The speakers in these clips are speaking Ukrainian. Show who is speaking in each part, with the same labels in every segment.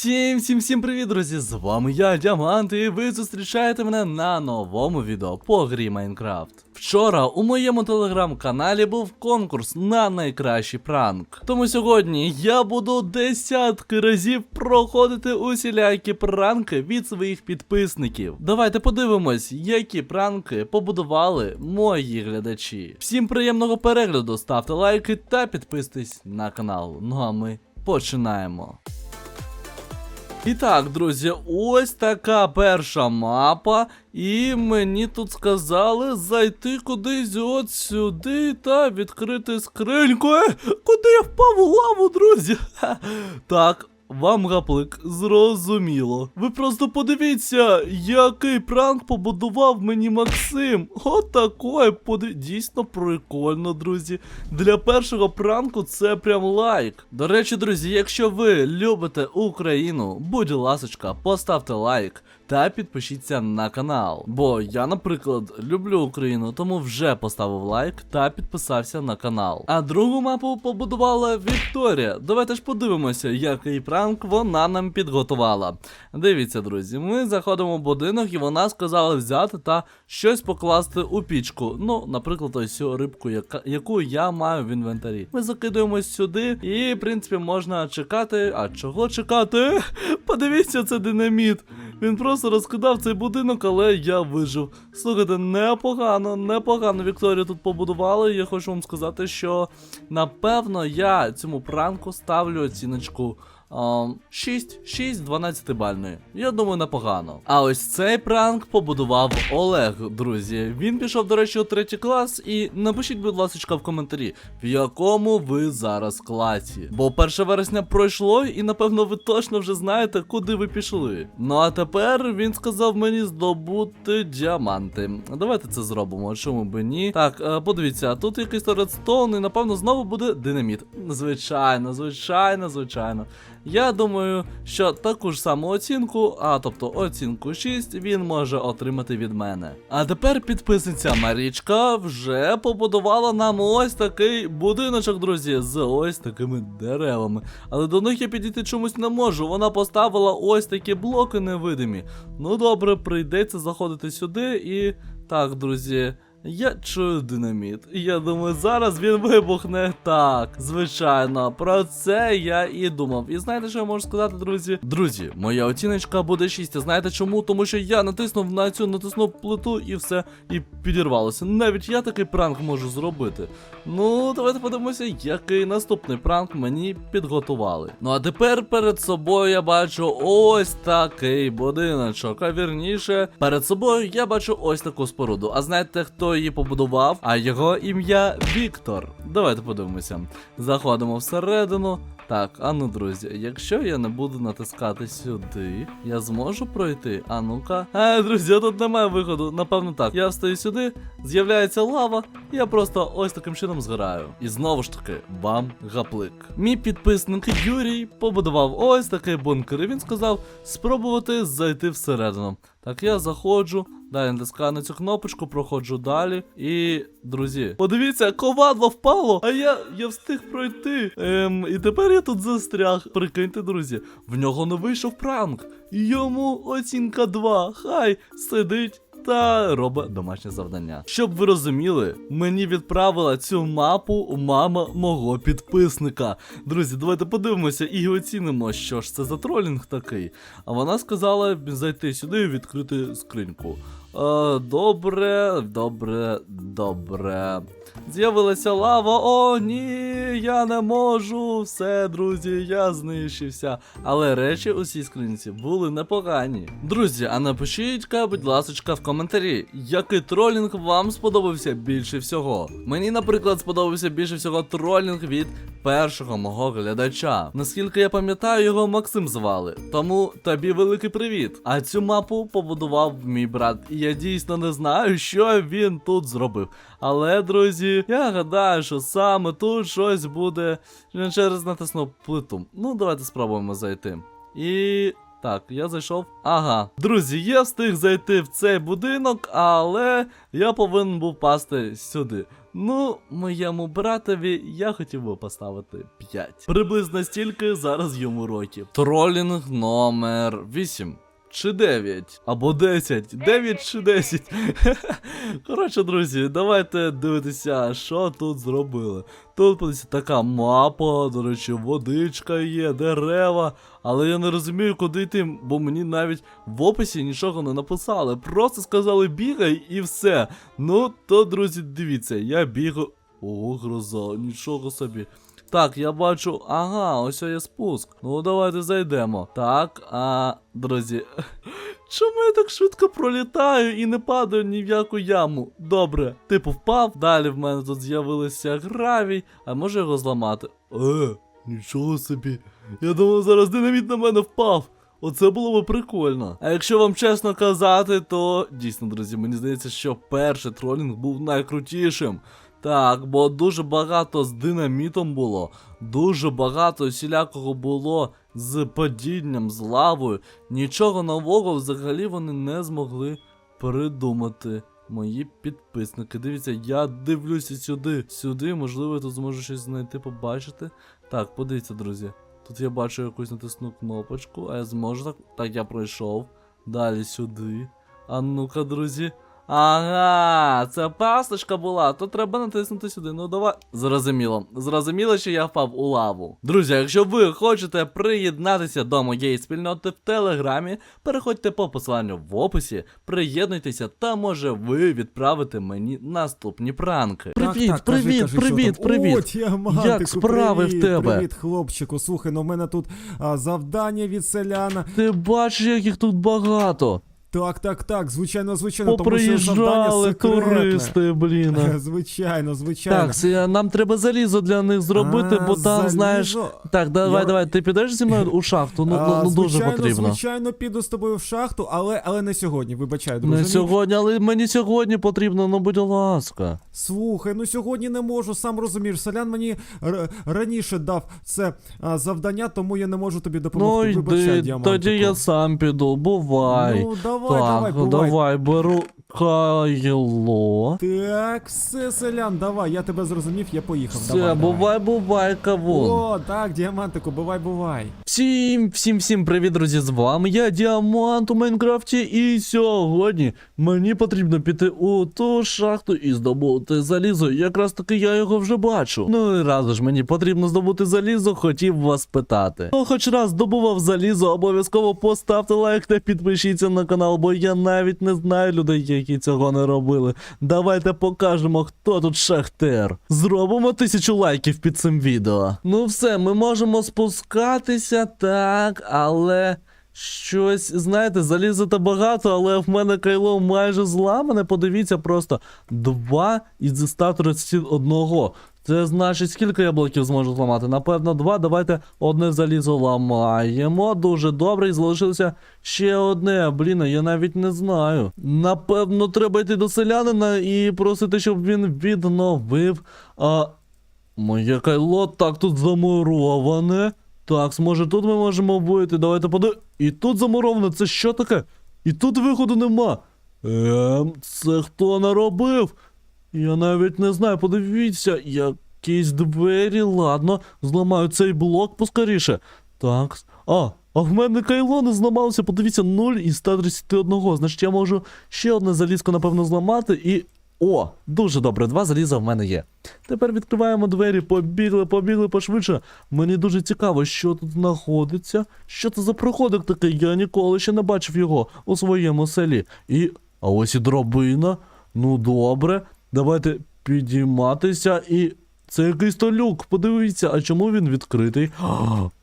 Speaker 1: Всім, всім, всім привіт, друзі! З вами я, Діамант, і ви зустрічаєте мене на новому відео по грі Майнкрафт. Вчора у моєму телеграм-каналі був конкурс на найкращий пранк. Тому сьогодні я буду десятки разів проходити усілякі пранки від своїх підписників. Давайте подивимось, які пранки побудували мої глядачі. Всім приємного перегляду, ставте лайки та підписуйтесь на канал. Ну а ми починаємо. І так, друзі, ось така перша мапа. І мені тут сказали зайти кудись от сюди та відкрити скриньку. Е, куди я впав у лаву, друзі? Так. Вам гаплик, зрозуміло. Ви просто подивіться, який пранк побудував мені Максим. Отакої подив... Дійсно прикольно, друзі. Для першого пранку це прям лайк. До речі, друзі, якщо ви любите Україну, будь ласочка, поставте лайк та підпишіться на канал. Бо я, наприклад, люблю Україну, тому вже поставив лайк та підписався на канал. А другу мапу побудувала Вікторія. Давайте ж подивимося, який пранк вона нам підготувала. Дивіться, друзі, ми заходимо в будинок і вона сказала взяти та щось покласти у пічку. Ну, наприклад, ось цю рибку, яка, яку я маю в інвентарі. Ми закидуємось сюди, і, в принципі, можна чекати. А чого чекати? Подивіться, це динаміт. Він просто розкидав цей будинок, але я вижив. Слухайте, непогано, непогано Вікторію тут побудували. Я хочу вам сказати, що напевно я цьому пранку ставлю оціночку. Um, 6, 6 12 бальної. Я думаю, непогано. А ось цей пранк побудував Олег, друзі. Він пішов, до речі, у третій клас. І напишіть, будь ласка, в коментарі, в якому ви зараз класі. Бо 1 вересня пройшло, і напевно ви точно вже знаєте, куди ви пішли. Ну а тепер він сказав мені здобути діаманти. Давайте це зробимо, чому би ні. Так, е, подивіться, тут якийсь редстоун, і напевно знову буде динаміт. Звичайно, звичайно, звичайно. Я думаю, що таку ж саму оцінку, а тобто оцінку 6, він може отримати від мене. А тепер підписниця Марічка вже побудувала нам ось такий будиночок, друзі, з ось такими деревами. Але до них я підійти чомусь не можу. Вона поставила ось такі блоки невидимі. Ну добре, прийдеться заходити сюди і. Так, друзі. Я чую динаміт. Я думаю, зараз він вибухне. Так, звичайно, про це я і думав. І знаєте, що я можу сказати, друзі? Друзі, моя оціночка буде 6. Знаєте чому? Тому що я натиснув на цю натиснув плиту і все, і підірвалося. Навіть я такий пранк можу зробити. Ну, давайте подивимося, який наступний пранк мені підготували. Ну а тепер перед собою я бачу ось такий будиночок. А вірніше, перед собою я бачу ось таку споруду. А знаєте, хто її побудував? А його ім'я Віктор. Давайте подивимося. Заходимо всередину. Так, а ну, друзі, якщо я не буду натискати сюди, я зможу пройти. А ну-ка. А, друзі, тут немає виходу. Напевно так. Я встаю сюди, з'являється лава, і я просто ось таким чином згораю. І знову ж таки, бам, гаплик. Мій підписник Юрій побудував ось такий бункер. І він сказав спробувати зайти всередину. Так, я заходжу. Далі натискаю на цю кнопочку, проходжу далі. І, друзі, подивіться, ковадло впало, а я я встиг пройти. Ем, І тепер я тут застряг. Прикиньте, друзі, в нього не вийшов пранк. Йому оцінка 2. Хай сидить. Та робить домашнє завдання. Щоб ви розуміли, мені відправила цю мапу мама мого підписника. Друзі, давайте подивимося і оцінимо, що ж це за тролінг такий. А вона сказала зайти сюди і відкрити скриньку. Е, добре, добре, добре. З'явилася лава. О, ні, я не можу. Все, друзі, я знищився. Але речі у цій скринці були непогані. Друзі, а напишіть, будь ласка, в коментарі, який тролінг вам сподобався більше всього. Мені, наприклад, сподобався більше всього тролінг від першого мого глядача. Наскільки я пам'ятаю, його Максим звали. Тому тобі великий привіт. А цю мапу побудував мій брат. Я дійсно не знаю, що він тут зробив. Але, друзі, я гадаю, що саме тут щось буде через натиснув плиту. Ну, давайте спробуємо зайти. І. Так, я зайшов. Ага. Друзі, я встиг зайти в цей будинок, але я повинен був пасти сюди. Ну, моєму братові я хотів би поставити 5. Приблизно стільки зараз йому років. Тролінг номер 8. Чи 9, або 10, 9 чи 10. Коротше, друзі, давайте дивитися, що тут зробили. Тут подивіться, така мапа, до речі, водичка є, дерева. Але я не розумію, куди йти, бо мені навіть в описі нічого не написали. Просто сказали бігай і все. Ну, то, друзі, дивіться, я бігаю. О, гроза, нічого собі. Так, я бачу, ага, ось є спуск. Ну, давайте зайдемо. Так, а, друзі. Чому я так швидко пролітаю і не падаю ні в яку яму? Добре, типу впав, далі в мене тут з'явилися гравій, а може його зламати? Е, нічого собі. Я думав, зараз динаміт на мене впав. Оце було би прикольно. А якщо вам чесно казати, то дійсно, друзі, мені здається, що перший тролінг був найкрутішим. Так, бо дуже багато з динамітом було, дуже багато всілякого було з падінням, з лавою. Нічого нового взагалі вони не змогли придумати. Мої підписники. Дивіться, я дивлюся сюди, сюди, можливо, я тут зможу щось знайти, побачити. Так, подивіться, друзі. Тут я бачу якусь натисну кнопочку, а я зможу так. Так, я пройшов. Далі сюди. А ну-ка, друзі. Ага, це пасточка була, то треба натиснути сюди. Ну давай. Зрозуміло. Зрозуміло, що я впав у лаву. Друзі, якщо ви хочете приєднатися до моєї спільноти в Телеграмі, переходьте по посиланню в описі, приєднуйтеся, та може ви відправите мені наступні пранки. Привіт,
Speaker 2: так, так, кажи,
Speaker 1: привіт,
Speaker 2: кажи, що
Speaker 1: привіт, привіт.
Speaker 2: О, діамантику,
Speaker 1: Як справи в тебе?
Speaker 2: Привіт, хлопчику. Слухай, ну в мене тут а, завдання від селяна.
Speaker 1: Ти бачиш, як їх тут багато.
Speaker 2: Так, так, так, звичайно, звичайно, тому що завдання
Speaker 1: Поприїжджали
Speaker 2: секретне.
Speaker 1: туристи, блін.
Speaker 2: Звичайно, звичайно.
Speaker 1: Так, це, нам треба залізо для них зробити,
Speaker 2: А,
Speaker 1: бо там,
Speaker 2: залізо?
Speaker 1: знаєш. Так, давай,
Speaker 2: Я-
Speaker 1: давай, ти підеш зі мною у шахту? Ну, ну,
Speaker 2: А,
Speaker 1: ну дуже
Speaker 2: звичайно,
Speaker 1: потрібно.
Speaker 2: Звичайно, піду з тобою в шахту, але, але не сьогодні, вибачай, друже.
Speaker 1: Не
Speaker 2: Ні.
Speaker 1: сьогодні, але мені сьогодні потрібно, ну будь ласка.
Speaker 2: Слухай, ну сьогодні не можу, сам розумієш. Селян мені р- раніше дав це а, завдання, тому я не можу тобі
Speaker 1: Ну
Speaker 2: допомогти. Вибачай,
Speaker 1: йди,
Speaker 2: діамантику.
Speaker 1: тоді я сам піду, бувай.
Speaker 2: Ну, давай,
Speaker 1: так,
Speaker 2: давай, бувай.
Speaker 1: давай, беру кайло.
Speaker 2: Так, все, селян, давай, я тебе зрозумів, я поїхав.
Speaker 1: Все,
Speaker 2: давай,
Speaker 1: бувай, бувай, кавун.
Speaker 2: О, так, діамантику, бувай, бувай.
Speaker 1: Всім, всім, всім привіт, друзі! З вами я Діамант у Майнкрафті, і сьогодні мені потрібно піти у ту шахту і здобути залізо. Якраз таки я його вже бачу. Ну і разу ж мені потрібно здобути залізо, хотів вас питати. Хто хоч раз здобував залізо, обов'язково поставте лайк та підпишіться на канал, бо я навіть не знаю людей, які цього не робили. Давайте покажемо, хто тут шахтер. Зробимо тисячу лайків під цим відео. Ну все, ми можемо спускатися, так, але. Щось, знаєте, заліза та багато, але в мене кайло майже зламане. Подивіться, просто 2 із 131. Це значить, скільки я зможу зламати? Напевно, два. Давайте одне залізо ламаємо. Дуже добре. І залишилося ще одне. Блін, я навіть не знаю. Напевно, треба йти до селянина і просити, щоб він відновив. А моє кайло так тут замуроване. Так, може тут ми можемо вийти. Давайте поди. І тут замуровано, це що таке? І тут виходу нема. Ем, це хто наробив? Я навіть не знаю, подивіться, якісь двері, ладно, зламаю цей блок поскоріше. Так. А, а в мене кайло не зламалося, подивіться, 0 із 131. Значить, я можу ще одне залізко, напевно, зламати і. О, дуже добре, два заліза в мене є. Тепер відкриваємо двері, побігли, побігли пошвидше. Мені дуже цікаво, що тут знаходиться. Що це за проходик такий? Я ніколи ще не бачив його у своєму селі. І. А ось і дробина. Ну добре. Давайте підійматися і. Це якийсь то люк. Подивіться, а чому він відкритий?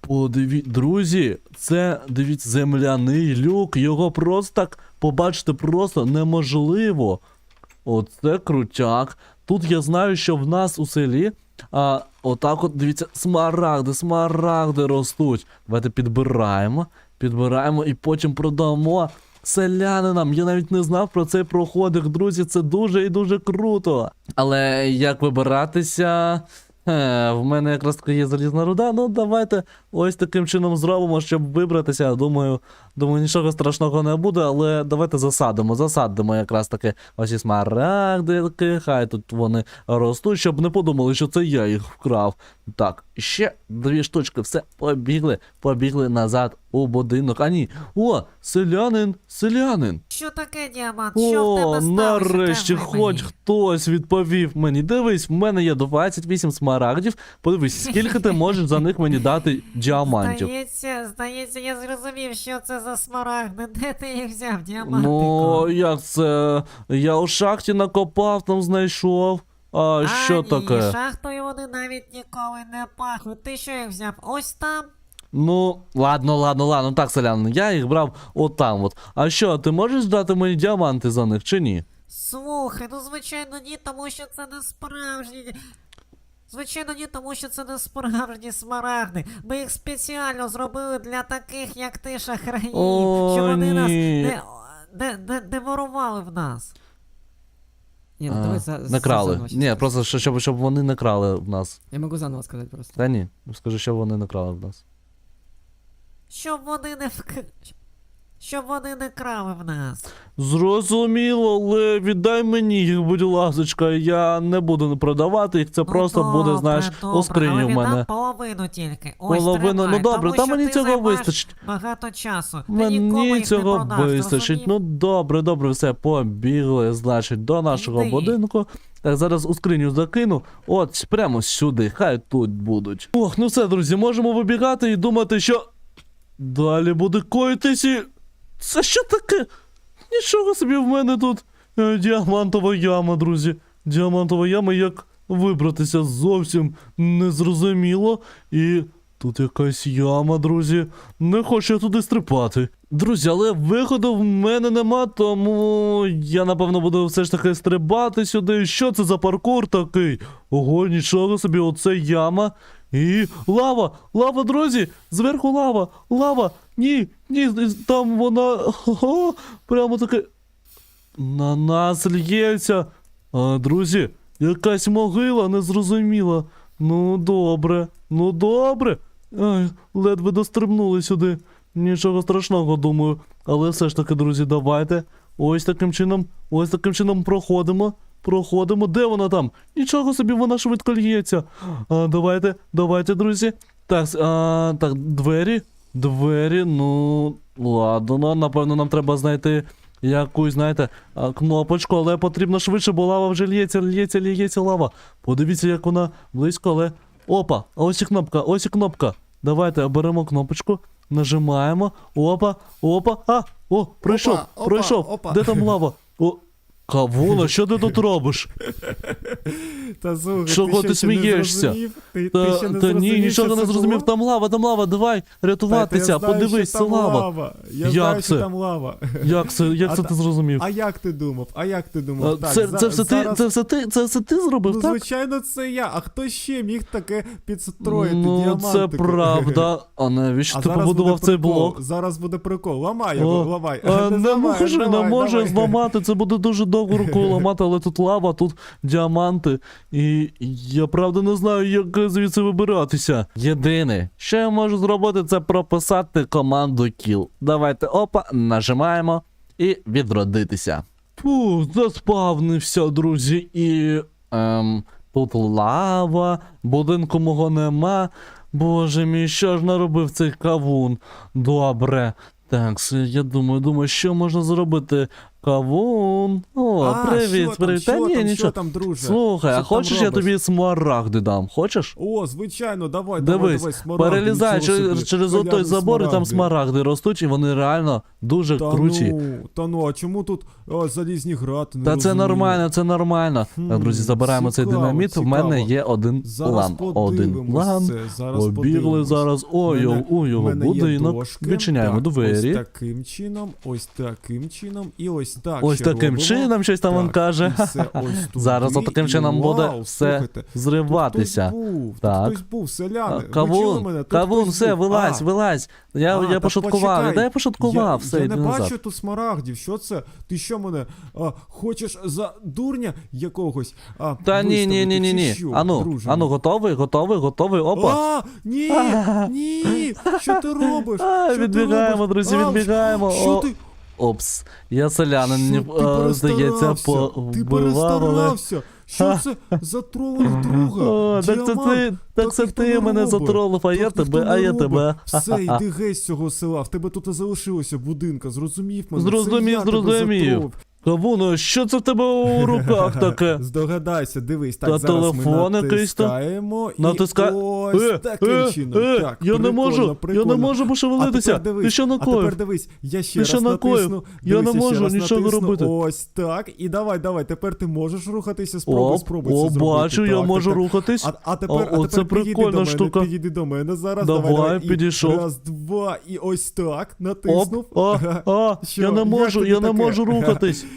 Speaker 1: Подивіться, друзі, це дивіться, земляний люк. Його просто так побачити просто неможливо. Оце крутяк. Тут я знаю, що в нас у селі. А, отак от, дивіться, смарагди, смарагди ростуть. Давайте підбираємо, підбираємо і потім продамо селянинам. Я навіть не знав про цей проходик, друзі. Це дуже і дуже круто. Але як вибиратися? Е, в мене якраз таки є залізна руда. Ну давайте ось таким чином зробимо, щоб вибратися. Думаю, думаю, нічого страшного не буде, але давайте засадимо, засадимо якраз таки ось і смарагдики, хай тут вони ростуть, щоб не подумали, що це я їх вкрав. Так, ще дві штучки, все, побігли, побігли назад у будинок. А ні, о, селянин, селянин.
Speaker 3: Що таке діамант? Що в тебе
Speaker 1: О,
Speaker 3: сталося?
Speaker 1: нарешті
Speaker 3: Кажи
Speaker 1: хоч
Speaker 3: мені.
Speaker 1: хтось відповів мені. Дивись, в мене є 28 смарагдів. Подивись, скільки ти можеш за них мені дати діамантів.
Speaker 3: Здається, здається, я зрозумів, що це за смарагди. Де ти їх взяв, діамантику?
Speaker 1: Ну, як це? Я у шахті накопав, там знайшов. А, що
Speaker 3: ні,
Speaker 1: таке?
Speaker 3: шахтою вони навіть ніколи не пахнуть. Ти що їх взяв? Ось там?
Speaker 1: Ну, ладно, ладно, ладно, так, селянин, я їх брав отам от. А що, ти можеш дати мені діаманти за них чи ні?
Speaker 3: Слухай, ну звичайно ні, тому що це не справжні. Звичайно, ні, тому що це не справжні смарагди. Ми їх спеціально зробили для таких, як ти, шахраїв,
Speaker 1: О,
Speaker 3: щоб вони нас
Speaker 1: ні.
Speaker 3: не, не, не, не ворували в нас.
Speaker 4: Не, ну
Speaker 1: А,
Speaker 4: давай за,
Speaker 1: не крали.
Speaker 4: заново щас
Speaker 1: Ні, просто що- щоб, щоб вони не крали в нас.
Speaker 4: Я могу заново сказать просто.
Speaker 1: Та ні, скажи, щоб вони не крали в нас.
Speaker 3: Щоб вони не вк... Щоб вони не крали в нас.
Speaker 1: Зрозуміло, але віддай мені їх, будь ласочка, я не буду продавати їх, це просто
Speaker 3: ну,
Speaker 1: буде, знаєш, у скрині в мене.
Speaker 3: половину тільки. Ось
Speaker 1: Половину, ну добре,
Speaker 3: тому
Speaker 1: та
Speaker 3: що
Speaker 1: мені
Speaker 3: ти
Speaker 1: цього
Speaker 3: займаєш
Speaker 1: вистачить.
Speaker 3: Багато часу. Ти ніколи
Speaker 1: Мені
Speaker 3: їх не
Speaker 1: цього
Speaker 3: продаш,
Speaker 1: вистачить.
Speaker 3: зрозумів?
Speaker 1: Ну добре, добре, все, побігли, значить, до нашого
Speaker 3: Йди.
Speaker 1: будинку. Так, зараз у скриню закину. От, прямо сюди, хай тут будуть. Ох, ну все, друзі, можемо вибігати і думати, що. Далі буде коїтись і. Це що таке? Нічого собі в мене тут. е, Діамантова яма, друзі. Діамантова яма, як вибратися зовсім незрозуміло. І тут якась яма, друзі. Не хочу я туди стрибати. Друзі, але виходу в мене нема, тому я напевно буду все ж таки стрибати сюди. Що це за паркур такий? Ого, нічого собі, оце яма. І лава, лава, друзі! Зверху лава, лава! Ні, ні, там вона. Ого, прямо таке. На нас лється. А, друзі, якась могила незрозуміла. Ну, добре, ну добре. Ай, ледве дострибнули сюди. Нічого страшного, думаю. Але все ж таки, друзі, давайте. Ось таким чином, ось таким чином проходимо. Проходимо. Де вона там? Нічого собі, вона швидко лється. Давайте, давайте, друзі. Так, а, так, двері. Двері, ну. Ладно, напевно, нам треба знайти якусь, знаєте, кнопочку, але потрібно швидше, бо лава вже лється, лється, лється лава. Подивіться, як вона близько, але. Опа! Ось і кнопка, ось і кнопка. Давайте беремо кнопочку, нажимаємо. Опа, опа, а! О, пройшов,
Speaker 2: Опа, опа,
Speaker 1: пройшов.
Speaker 2: опа.
Speaker 1: Де там лава? О, Кавуна, що ти тут робиш?
Speaker 2: Та слухай,
Speaker 1: Чого
Speaker 2: ти, не
Speaker 1: смієшся?
Speaker 2: зрозумів? Ти,
Speaker 1: Та,
Speaker 2: ти ще не
Speaker 1: та ні,
Speaker 2: зрозумів,
Speaker 1: нічого
Speaker 2: що
Speaker 1: не
Speaker 2: це
Speaker 1: зрозумів.
Speaker 2: було?
Speaker 1: Там лава, там лава, давай рятуватися.
Speaker 2: Та, я знаю,
Speaker 1: Подивись,
Speaker 2: що
Speaker 1: це
Speaker 2: там
Speaker 1: лава.
Speaker 2: Я
Speaker 1: Як
Speaker 2: знаю,
Speaker 1: це?
Speaker 2: що там лава.
Speaker 1: Як це, як
Speaker 2: А
Speaker 1: це
Speaker 2: та-
Speaker 1: ти зрозумів?
Speaker 2: А як ти думав? А як ти
Speaker 1: А,
Speaker 2: думав? Так,
Speaker 1: це,
Speaker 2: за-
Speaker 1: це, все ти,
Speaker 2: зараз...
Speaker 1: це все ти, це все ти зробив,
Speaker 2: Ну,
Speaker 1: так?
Speaker 2: звичайно, це я. А хто ще міг таке підстроїти
Speaker 1: Ну,
Speaker 2: діамантику?
Speaker 1: це правда. А навіщо
Speaker 2: А
Speaker 1: ти
Speaker 2: зараз
Speaker 1: побудував
Speaker 2: буде
Speaker 1: цей
Speaker 2: прикол.
Speaker 1: блок?
Speaker 2: Зараз буде прикол. Ламай
Speaker 1: О,
Speaker 2: його, ламай.
Speaker 1: А, не
Speaker 2: зламаєш,
Speaker 1: може, не
Speaker 2: давай,
Speaker 1: може
Speaker 2: давай.
Speaker 1: зламати. Це буде дуже довго рукою ламати, але тут лава, тут діаманти. І я правда не знаю, як звідси вибиратися. Єдине, що я можу зробити, це прописати команду kill. Давайте опа, нажимаємо і відродитися. Фу, заспавнився, друзі, і. Ем, тут лава, будинку мого нема. Боже мій, що ж наробив цей кавун? Добре. Так, я думаю, думаю, що можна зробити? Кавун. О,
Speaker 2: А,
Speaker 1: привіт,
Speaker 2: що там,
Speaker 1: привіт. Та
Speaker 2: що
Speaker 1: ні,
Speaker 2: там,
Speaker 1: нічого.
Speaker 2: Що там, друже?
Speaker 1: Слухай,
Speaker 2: Що
Speaker 1: а
Speaker 2: ти
Speaker 1: хочеш я
Speaker 2: робиш?
Speaker 1: тобі смарагди дам? Хочеш?
Speaker 2: О, звичайно, давай, давай,
Speaker 1: Дивись,
Speaker 2: давай, смарагди,
Speaker 1: перелізай
Speaker 2: нічого
Speaker 1: через,
Speaker 2: собі.
Speaker 1: через
Speaker 2: Халявні
Speaker 1: отой забор, і там
Speaker 2: смарагди.
Speaker 1: ростуть, і вони реально дуже
Speaker 2: Та
Speaker 1: круті.
Speaker 2: ну, та ну, а чому тут о, залізні грати? Не
Speaker 1: Та це
Speaker 2: розумію.
Speaker 1: нормально, це нормально.
Speaker 2: Хм,
Speaker 1: Так, друзі, забираємо цей
Speaker 2: цікаво,
Speaker 1: динаміт. В мене
Speaker 2: цікаво.
Speaker 1: є один
Speaker 2: Зараз
Speaker 1: лан. Один
Speaker 2: подивимось
Speaker 1: лан.
Speaker 2: це, зараз
Speaker 1: Побігли
Speaker 2: подивимось.
Speaker 1: зараз. Ой,
Speaker 2: Мене-
Speaker 1: у його
Speaker 2: мене є
Speaker 1: будинок.
Speaker 2: дошки.
Speaker 1: Відчиняємо
Speaker 2: так,
Speaker 1: двері.
Speaker 2: Ось таким чином, ось таким чином і ось ось так.
Speaker 1: Ось таким
Speaker 2: робимо.
Speaker 1: чином щось там він каже.
Speaker 2: все ось
Speaker 1: Зараз отаким
Speaker 2: і
Speaker 1: чином буде
Speaker 2: вау,
Speaker 1: все
Speaker 2: слухайте,
Speaker 1: зриватися.
Speaker 2: Тут хтось був,
Speaker 1: Так.
Speaker 2: тут хтось був, селяни.
Speaker 1: Кавун,
Speaker 2: мене? Тут
Speaker 1: кавун,
Speaker 2: хтось
Speaker 1: все,
Speaker 2: був.
Speaker 1: вилазь,
Speaker 2: А,
Speaker 1: вилазь. Я,
Speaker 2: а,
Speaker 1: я пошуткував, да я пошуткував,
Speaker 2: я,
Speaker 1: все,
Speaker 2: я не
Speaker 1: назад.
Speaker 2: бачу тут смарагдів. Що це? Ти що мене а, хочеш за дурня якогось? А,
Speaker 1: Та ні, ні, ні, ні, ні.
Speaker 2: що,
Speaker 1: Ану,
Speaker 2: друже
Speaker 1: ану, готовий, готовий, готовий. Опа.
Speaker 2: А, ні, ні, що ти робиш?
Speaker 1: А,
Speaker 2: Що ти
Speaker 1: відбігаємо,
Speaker 2: робиш?
Speaker 1: друзі, відбігаємо.
Speaker 2: Що ти?
Speaker 1: Опс. Я селянин,
Speaker 2: Що ти
Speaker 1: е, здається,
Speaker 2: перестарався? Ти
Speaker 1: побивав, але...
Speaker 2: перестарався. Що це за тролинг друга?
Speaker 1: О, так це
Speaker 2: Діамант?
Speaker 1: ти, так це
Speaker 2: ніхто
Speaker 1: ти
Speaker 2: не
Speaker 1: мене
Speaker 2: робить.
Speaker 1: затролив, а я
Speaker 2: Так ніхто
Speaker 1: тебе,
Speaker 2: не
Speaker 1: а я
Speaker 2: робить.
Speaker 1: тебе.
Speaker 2: Все, йди геть з цього села. В тебе тут і залишилося будинка. Зрозумів мене. Це
Speaker 1: Зрозумів,
Speaker 2: я тебе
Speaker 1: зрозумів.
Speaker 2: затролив.
Speaker 1: Кавуно, що це в тебе у руках таке?
Speaker 2: Здогадайся, дивись, так
Speaker 1: Та
Speaker 2: зараз
Speaker 1: телефон
Speaker 2: ми
Speaker 1: якийсь там.
Speaker 2: натискаємо і
Speaker 1: Натиска...
Speaker 2: ось
Speaker 1: Е,
Speaker 2: таким
Speaker 1: е,
Speaker 2: чином.
Speaker 1: е,
Speaker 2: так,
Speaker 1: я не
Speaker 2: прикольно,
Speaker 1: можу, я
Speaker 2: прикольно.
Speaker 1: не можу
Speaker 2: А
Speaker 1: пошевелитися.
Speaker 2: тепер дивись,
Speaker 1: Ти що
Speaker 2: а тепер дивись, я ще
Speaker 1: Ти
Speaker 2: раз
Speaker 1: що накоїв?
Speaker 2: натисну.
Speaker 1: Я
Speaker 2: Дивись,
Speaker 1: не
Speaker 2: ще
Speaker 1: можу
Speaker 2: раз
Speaker 1: нічого
Speaker 2: натисну.
Speaker 1: робити.
Speaker 2: Ось так. І давай, давай, тепер ти можеш рухатися, спробуй,
Speaker 1: Оп,
Speaker 2: спробуй
Speaker 1: о,
Speaker 2: це зробити.
Speaker 1: бачу, я
Speaker 2: Так,
Speaker 1: можу
Speaker 2: так, так.
Speaker 1: рухатись.
Speaker 2: А, а тепер,
Speaker 1: О,
Speaker 2: а
Speaker 1: о,
Speaker 2: тепер
Speaker 1: це
Speaker 2: підійди
Speaker 1: прикольна
Speaker 2: до мене,
Speaker 1: штука.
Speaker 2: підійди до мене. Зараз
Speaker 1: Давай,
Speaker 2: давай. І
Speaker 1: підійшов.
Speaker 2: Раз, два, і ось так,
Speaker 1: Оп,
Speaker 2: натиснув.
Speaker 1: а, а,
Speaker 2: Що,
Speaker 1: я не
Speaker 2: як
Speaker 1: можу,
Speaker 2: тобі
Speaker 1: я не
Speaker 2: таке?
Speaker 1: можу рухатись.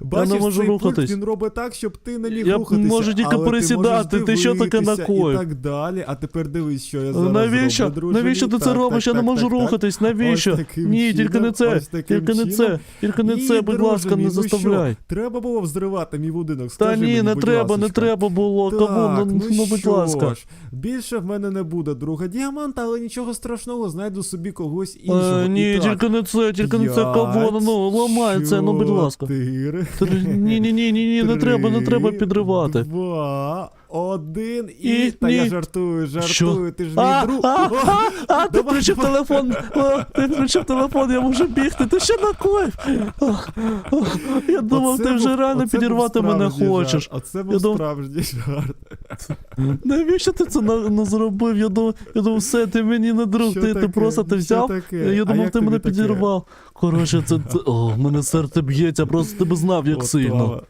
Speaker 2: Бачиш,
Speaker 1: можу
Speaker 2: цей пульт,
Speaker 1: рухатись.
Speaker 2: він робить так, щоб ти не міг
Speaker 1: Я
Speaker 2: рухатися.
Speaker 1: можу тільки
Speaker 2: але Ти, можеш
Speaker 1: ти що таке
Speaker 2: дивитися
Speaker 1: накоїв?
Speaker 2: І так далі. А тепер дивись, що я зараз
Speaker 1: Навіщо?
Speaker 2: зроблю, друже
Speaker 1: Навіщо ти це
Speaker 2: Так,
Speaker 1: робиш?
Speaker 2: так,
Speaker 1: Я не можу
Speaker 2: так, так.
Speaker 1: рухатись. Навіщо?
Speaker 2: Ось таким
Speaker 1: Ні, тільки не
Speaker 2: чином,
Speaker 1: це.
Speaker 2: ось таким
Speaker 1: Тільки не це. Тільки не
Speaker 2: І,
Speaker 1: це, будь
Speaker 2: друже
Speaker 1: ласка,
Speaker 2: мій,
Speaker 1: не
Speaker 2: ну що,
Speaker 1: заставляй.
Speaker 2: Треба було взривати мій будинок.
Speaker 1: Та
Speaker 2: Скажи
Speaker 1: ні,
Speaker 2: мені,
Speaker 1: не
Speaker 2: будь
Speaker 1: треба, не
Speaker 2: ласочка.
Speaker 1: треба було.
Speaker 2: Так,
Speaker 1: Кавун, ну, ну будь
Speaker 2: що
Speaker 1: ласка.
Speaker 2: ж, більше в мене не буде друга діаманта, але нічого страшного, знайду собі когось іншого.
Speaker 1: Е, Ні,
Speaker 2: І так,
Speaker 1: тільки не це, тільки не це кавун, ну ламай це, ну будь ласка.
Speaker 2: чотири,
Speaker 1: Ні, ні, ні, ні, ні, не треба, не треба підривати.
Speaker 2: Два, один і. Та я жартую, жартую, ти ж мій друг.
Speaker 1: а, ти включив телефон, ти включив телефон, я можу бігти, ти ще на а, Я думав, ти вже
Speaker 2: був
Speaker 1: підірвати мене хочеш.
Speaker 2: А Оце
Speaker 1: Я
Speaker 2: був справжній жарт.
Speaker 1: Навіщо ти це на, на зробив? Я думав, я думав, все, ти мені не друг, ти, ти просто ти взяв. Я думав, ти мене підірвав. Коротше, це, це о, мене серце б'ється, просто ти б знав, як сильно.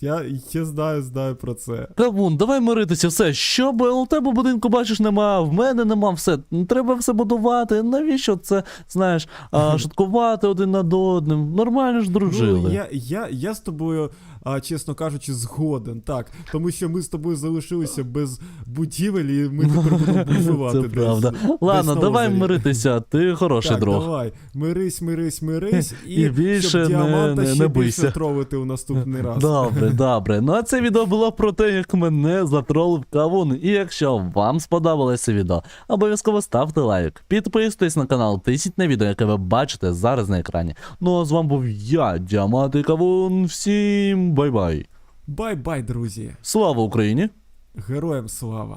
Speaker 2: Я, я знаю, знаю про це.
Speaker 1: Кавун, давай миритися, все. Що б у тебе будинку бачиш нема, в мене нема, все. Ну, Треба все будувати. Навіщо це, знаєш, а, шуткувати один над одним? Нормально ж дружили.
Speaker 2: Ну, я, я, я з тобою, а, чесно кажучи, згоден, так. Тому що ми з тобою залишилися без будівель, і ми тепер будемо бужувати
Speaker 1: Це
Speaker 2: десь.
Speaker 1: Ладно,
Speaker 2: десь
Speaker 1: давай
Speaker 2: озері.
Speaker 1: миритися, ти хороший
Speaker 2: Так,
Speaker 1: друг.
Speaker 2: давай, мирись, мирись, мирись, і,
Speaker 1: І більше
Speaker 2: щоб
Speaker 1: не-
Speaker 2: діаманта
Speaker 1: не-
Speaker 2: ще
Speaker 1: не
Speaker 2: більше
Speaker 1: бийся.
Speaker 2: тролити у наступний раз.
Speaker 1: Добре, добре. Ну а це відео було про те, як мене затролив кавун. І якщо вам сподобалося відео, обов'язково ставте лайк, підписуйтесь на канал, тисніть на відео, яке ви бачите зараз на екрані. Ну а з вами був я, Діамат і Кавун. Всім бай-бай.
Speaker 2: Бай-бай, друзі.
Speaker 1: Слава Україні!
Speaker 2: Героям слава.